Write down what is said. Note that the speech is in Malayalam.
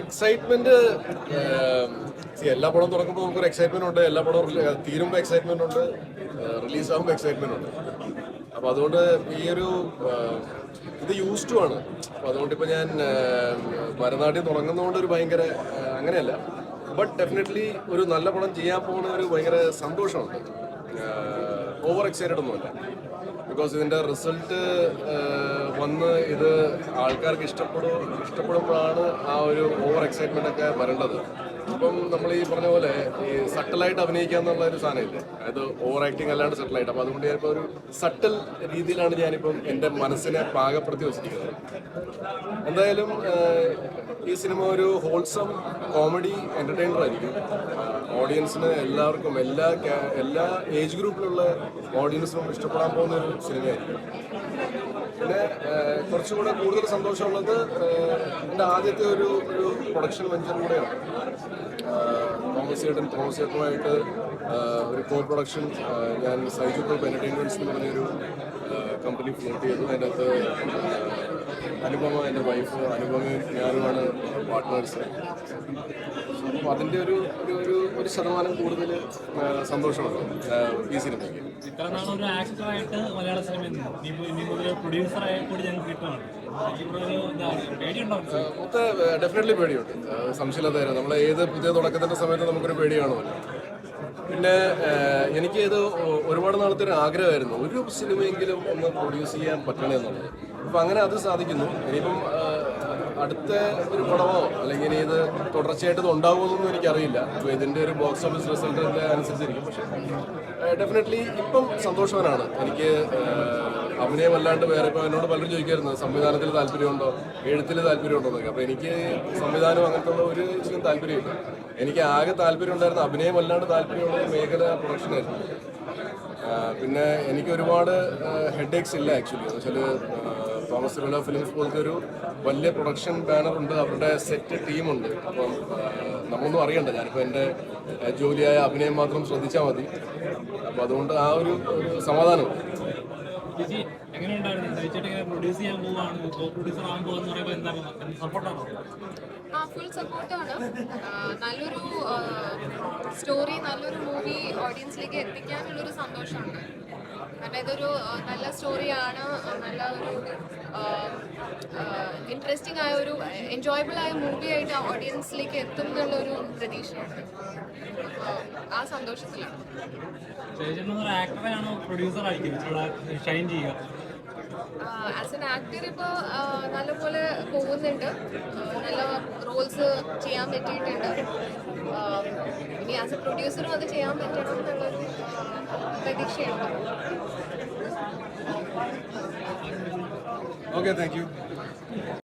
എക്സൈറ്റ്മെന്റ് എല്ലാ പടവും തുടങ്ങുമ്പോൾ നമുക്കൊരു എക്സൈറ്റ്മെന്റ് ഉണ്ട്. എല്ലാ പടവും തീരുമ്പോ എക്സൈറ്റ്മെന്റ് ഉണ്ട്. റിലീസ് ആകുമ്പോൾ എക്സൈറ്റ്മെന്റ് ഉണ്ട്. അപ്പൊ അതുകൊണ്ട് ഈ ഒരു ഇത് യൂസ് ടു ആണ്. അപ്പൊ അതുകൊണ്ട് ഇപ്പൊ ഞാൻ ഭരതനാട്യം തുടങ്ങുന്നതുകൊണ്ട് ഒരു ഭയങ്കര അങ്ങനെയല്ല. ബട്ട് ഡെഫിനറ്റ്ലി ഒരു നല്ല പടം ചെയ്യാൻ പോകുന്ന ഒരു ഭയങ്കര സന്തോഷമുണ്ട്. ഓവർ എക്സൈറ്റഡ് ഒന്നുമല്ല. ബിക്കോസ് ഇതിന്റെ റിസൾട്ട് വന്ന് ഇത് ആൾക്കാർക്ക് ഇഷ്ടപ്പെടും ഇഷ്ടപ്പെടുമ്പോഴാണ് ആ ഒരു ഓവർ എക്സൈറ്റ്മെന്റ് ഒക്കെ വരേണ്ടത്. ഇപ്പം നമ്മൾ ഈ പറഞ്ഞ പോലെ ഈ സട്ടലായിട്ട് അഭിനയിക്കുക എന്നുള്ള ഒരു സാധനമില്ലേ? അതായത് ഓവർ ആക്ടിങ് അല്ലാണ്ട് സട്ടലായിട്ട് അപ്പം അതുകൊണ്ട് ഞാനിപ്പോൾ ഒരു സട്ടൽ രീതിയിലാണ് ഞാനിപ്പം എന്റെ മനസ്സിനെ പാകപ്പെടുത്തി വെച്ചിരിക്കുന്നത്. എന്തായാലും ഈ സിനിമ ഒരു ഹോൾസം കോമഡി എന്റർടൈനർ ആയിരിക്കും. ഓഡിയൻസിന് എല്ലാവർക്കും എല്ലാ എല്ലാ ഏജ് ഗ്രൂപ്പിലുള്ള ഓഡിയൻസിനും ഇഷ്ടപ്പെടാൻ പോകുന്ന ഒരു സിനിമയായിരിക്കും. പിന്നെ കുറച്ചുകൂടെ കൂടുതൽ സന്തോഷമുള്ളത് എന്റെ ആദ്യത്തെ ഒരു ഒരു പ്രൊഡക്ഷൻ വെഞ്ചർ കൂടെയാണ്. ഏഹ്, തോമസ് ചേട്ടൻ തോമസ് ചേട്ടനുമായിട്ട് ഒരു കോ പ്രൊഡക്ഷൻ ഞാൻ സൈജു ഗ്രൂപ്പ് എന്റർടൈൻമെന്റ്സ് എന്ന് പറഞ്ഞൊരു കമ്പനി ഫ്ലോട്ട് ചെയ്തു. അതിന്റെ അകത്ത് അനുപമ എന്റെ വൈഫ് അനുപമയും ഞാനുമാണ് പാർട്ട്നേഴ്സ് അപ്പോൾ അതിന്റെ ഒരു ഒരു ഒരു ശതമാനം കൂടുതൽ സന്തോഷമാണ് ഈ സിനിമയ്ക്ക്. ഇത്ര നാൾ ഒരു മലയാള സിനിമയിൽ മൊത്തം ഡെഫിനറ്റ്ലി പേടിയുണ്ട്. ഏഹ് സംശയമില്ലാത്ത നമ്മൾ ഏത് പുതിയ തുടക്കത്തിന്റെ സമയത്ത് നമുക്കൊരു പേടിയാണോ പിന്നെ എനിക്ക് ഇത് ഒരുപാട് നാളത്തെ ഒരു ആഗ്രഹമായിരുന്നു. ഒരു സിനിമയെങ്കിലും ഒന്ന് പ്രൊഡ്യൂസ് ചെയ്യാൻ പറ്റണേ എന്നുള്ളത്. അപ്പം അങ്ങനെ അത് സാധിക്കുന്നു. ഇനിയിപ്പം അടുത്ത ഒരു പടമോ അല്ലെങ്കിൽ ഇത് തുടർച്ചയായിട്ട് ഇത് ഉണ്ടാകുമെന്നൊന്നും എനിക്കറിയില്ല. അപ്പോൾ ഇതിന്റെ ഒരു ബോക്സ് ഓഫീസ് റിസൾട്ട് അനുസരിച്ചിരിക്കും. പക്ഷേ ഡെഫിനറ്റ്ലി ഇപ്പം സന്തോഷവാനാണ്. എനിക്ക് അഭിനയം അല്ലാണ്ട് വേറെ ഇപ്പോൾ എന്നോട് പലരും ചോദിക്കായിരുന്നു സംവിധാനത്തിൽ താല്പര്യമുണ്ടോ? എഴുത്തിൽ താല്പര്യമുണ്ടോ എന്നൊക്കെ. അപ്പോൾ എനിക്ക് സംവിധാനം അങ്ങനത്തെ ഉള്ള ഒരു ഇതിലും താല്പര്യമില്ല. എനിക്ക് ആകെ താല്പര്യം ഉണ്ടായിരുന്ന അഭിനയം അല്ലാണ്ട് താല്പര്യമുള്ള മേഖല പ്രൊഡക്ഷനായിരുന്നു പിന്നെ എനിക്ക് ഒരുപാട് ഹെഡ് എക്സ് ഇല്ല ആക്ച്വലി എന്ന് വെച്ചാൽ തോമസ് തിരുവല്ല ഫിലിംസ് പോലത്തെ ഒരു വലിയ പ്രൊഡക്ഷൻ ബാനർ ഉണ്ട്. അവരുടെ സെറ്റ് ടീമുണ്ട് അപ്പം നമ്മളൊന്നും അറിയണ്ട. ഞാനിപ്പോൾ എന്റെ ജോലിയായ അഭിനയം മാത്രം ശ്രദ്ധിച്ചാൽ മതി. അപ്പോൾ അതുകൊണ്ട് ആ ഒരു ഒരു ആ ഫുൾ സപ്പോർട്ടാണ് നല്ലൊരു സ്റ്റോറി നല്ലൊരു മൂവി ഓഡിയൻസിലേക്ക് എത്തിക്കാനുള്ളൊരു സന്തോഷമുണ്ട് കാരണം ഇതൊരു നല്ല സ്റ്റോറിയാണ് നല്ല ഒരു ഇൻട്രസ്റ്റിംഗ് ആയ ഒരു എൻജോയബിൾ ആയ മൂവി ആയിട്ട് ഓഡിയൻസിലേക്ക് എത്തും എന്നുള്ളൊരു പ്രതീക്ഷയുണ്ട് സന്തോഷത്തിലാണ് ആസ് എൻ ആക്ടർ ഇപ്പോൾ നല്ലപോലെ പോകുന്നുണ്ട്. നല്ല റോൾസ് ചെയ്യാൻ പറ്റിയിട്ടുണ്ട്. ഇനി ആസ് എ പ്രൊഡ്യൂസറും അത് ചെയ്യാൻ പറ്റണം എന്നുള്ളൊരു പ്രതീക്ഷയുണ്ട്. Okay thank you